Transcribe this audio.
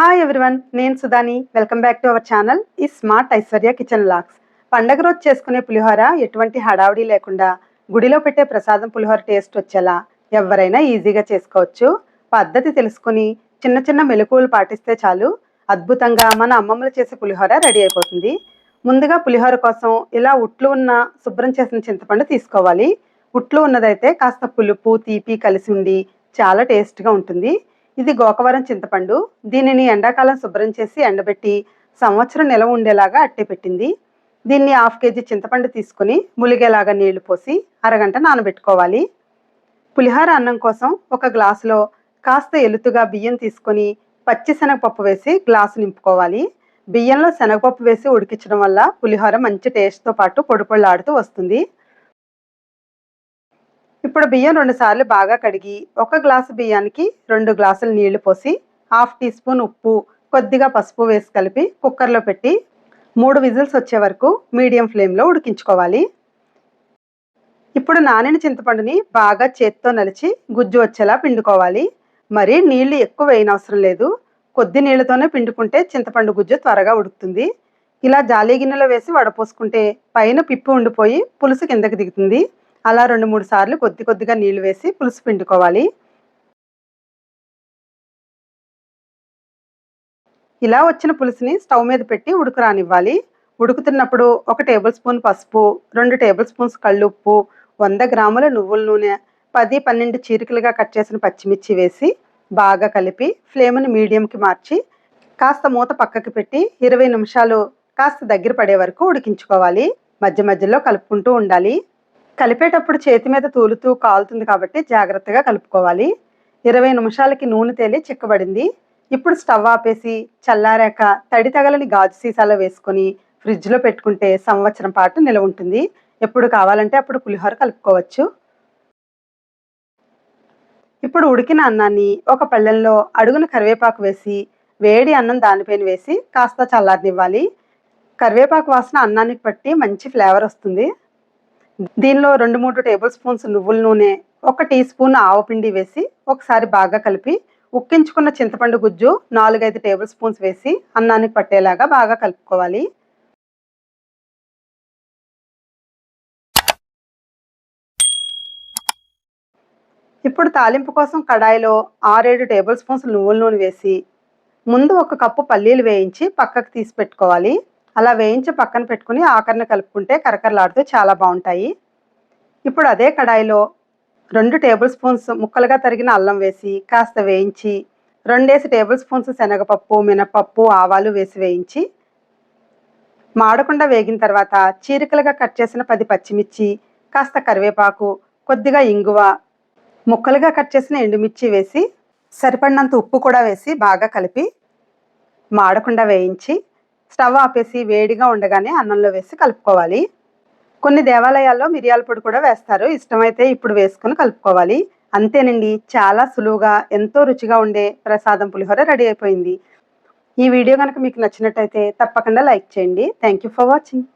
Hi everyone నేను సుధాని. Welcome back to our channel ఈ smart Aishwarya kitchen లాక్స్ పండగ రోజు చేసుకునే పులిహోర ఎటువంటి హడావుడి లేకుండా గుడిలో పెట్టే ప్రసాదం పులిహోర టేస్ట్ వచ్చేలా ఎవరైనా ఈజీగా చేసుకోవచ్చు. పద్ధతి తెలుసుకుని చిన్న చిన్న మెలకువలు పాటిస్తే చాలు. అద్భుతంగా మన అమ్మమ్మలు చేసే పులిహోర రెడీ అయిపోతుంది. ముందుగా పులిహోర కోసం ఇలా ఉట్లు ఉన్న శుభ్రం చేసిన చింతపండు తీసుకోవాలి. ఉట్లు ఉన్నదైతే కాస్త పులుపు తీపి కలిసి ఉండి చాలా టేస్ట్గా ఉంటుంది. ఇది గోకవరం చింతపండు. దీనిని ఎండాకాలం శుభ్రం చేసి ఎండబెట్టి సంవత్సరం నిలవ ఉండేలాగా అట్టే పెట్టింది. దీన్ని హాఫ్ కేజీ చింతపండు తీసుకుని ములిగేలాగా నీళ్ళు పోసి అరగంట నానబెట్టుకోవాలి. పులిహార అన్నం కోసం ఒక గ్లాసులో కాస్త ఎలుతుగా బియ్యం తీసుకొని పచ్చి శనగపప్పు వేసి గ్లాసు నింపుకోవాలి. బియ్యంలో శనగపప్పు వేసి ఉడికించడం వల్ల పులిహోర మంచి టేస్ట్తో పాటు పొడి పొళ్ళాడుతూ వస్తుంది. ఇప్పుడు బియ్యం రెండుసార్లు బాగా కడిగి ఒక గ్లాసు బియ్యానికి రెండు గ్లాసులు నీళ్ళు పోసి హాఫ్ టీ స్పూన్ ఉప్పు కొద్దిగా పసుపు వేసి కలిపి కుక్కర్లో పెట్టి మూడు విజిల్స్ వచ్చే వరకు మీడియం ఫ్లేమ్లో ఉడికించుకోవాలి. ఇప్పుడు నానిన చింతపండుని బాగా చేత్తో నలిచి గుజ్జు వచ్చేలా పిండుకోవాలి. మరి నీళ్ళు ఎక్కువ వేయనవసరం లేదు. కొద్ది నీళ్ళతోనే పిండుకుంటే చింతపండు గుజ్జు త్వరగా ఉడుకుతుంది. ఇలా జాలీ గిన్నెలో వేసి వడపోసుకుంటే పైన పిప్పి ఉండిపోయి పులుసు కిందకి దిగుతుంది. అలా రెండు మూడు సార్లు కొద్ది కొద్దిగా నీళ్ళు వేసి పులుసు పిండుకోవాలి. ఇలా వచ్చిన పులుసుని స్టవ్ మీద పెట్టి ఉడుకురానివ్వాలి. ఉడుకుతున్నప్పుడు ఒక టేబుల్ స్పూన్ పసుపు రెండు టేబుల్ స్పూన్స్ కళ్ళుప్పు వంద గ్రాముల నువ్వుల నూనె పది పన్నెండు చీరికలుగా కట్ చేసిన పచ్చిమిర్చి వేసి బాగా కలిపి ఫ్లేమ్ని మీడియంకి మార్చి కాస్త మూత పక్కకి పెట్టి ఇరవై నిమిషాలు కాస్త దగ్గర పడే వరకు ఉడికించుకోవాలి. మధ్య మధ్యలో కలుపుకుంటూ ఉండాలి. కలిపేటప్పుడు చేతి మీద తూలుతూ కాలుతుంది కాబట్టి జాగ్రత్తగా కలుపుకోవాలి. ఇరవై నిమిషాలకి నూనె తేలి చిక్కబడింది. ఇప్పుడు స్టవ్ ఆపేసి చల్లారాక తడి తగలని గాజు సీసాలో వేసుకొని ఫ్రిడ్జ్లో పెట్టుకుంటే సంవత్సరం పాటు నిలవ ఉంటుంది. ఎప్పుడు కావాలంటే అప్పుడు పులిహోర కలుపుకోవచ్చు. ఇప్పుడు ఉడికిన అన్నాన్ని ఒక పళ్ళెంలో అడుగున కరివేపాకు వేసి వేడి అన్నం దానిపైన వేసి కాస్త చల్లారనివ్వాలి. కరివేపాకు వాసన అన్నానికి పట్టి మంచి ఫ్లేవర్ వస్తుంది. దీనిలో రెండు మూడు టేబుల్ స్పూన్స్ నువ్వుల నూనె ఒక టీ స్పూన్ ఆవపిండి వేసి ఒకసారి బాగా కలిపి ఉక్కించుకున్న చింతపండు గుజ్జు నాలుగైదు టేబుల్ స్పూన్స్ వేసి అన్నానికి పట్టేలాగా బాగా కలుపుకోవాలి. ఇప్పుడు తాలింపు కోసం కడాయిలో ఆరేడు టేబుల్ స్పూన్స్ నువ్వుల నూనె వేసి ముందు ఒక కప్పు పల్లీలు వేయించి పక్కకు తీసి పెట్టుకోవాలి. అలా వేయించి పక్కన పెట్టుకుని ఆకరణ కలుపుకుంటే కరకరలాడుతూ చాలా బాగుంటాయి. ఇప్పుడు అదే కడాయిలో రెండు టేబుల్ స్పూన్స్ ముక్కలుగా తరిగిన అల్లం వేసి కాస్త వేయించి రెండేసి టేబుల్ స్పూన్స్ శనగపప్పు మినపప్పు ఆవాలు వేసి వేయించి మాడకుండా వేగిన తర్వాత చీరికలుగా కట్ చేసిన పది పచ్చిమిర్చి కాస్త కరివేపాకు కొద్దిగా ఇంగువ ముక్కలుగా కట్ చేసిన ఎండుమిర్చి వేసి సరిపడినంత ఉప్పు కూడా వేసి బాగా కలిపి మాడకుండా వేయించి స్టవ్ ఆపేసి వేడిగా ఉండగానే అన్నంలో వేసి కలుపుకోవాలి. కొన్ని దేవాలయాల్లో మిరియాల పొడి కూడా వేస్తారు. ఇష్టమైతే ఇప్పుడు వేసుకొని కలుపుకోవాలి. అంతేనండి చాలా సులువుగా ఎంతో రుచిగా ఉండే ప్రసాదం పులిహోర రెడీ అయిపోయింది. ఈ వీడియో కనుక మీకు నచ్చినట్టయితే తప్పకుండా లైక్ చేయండి. Thank you for watching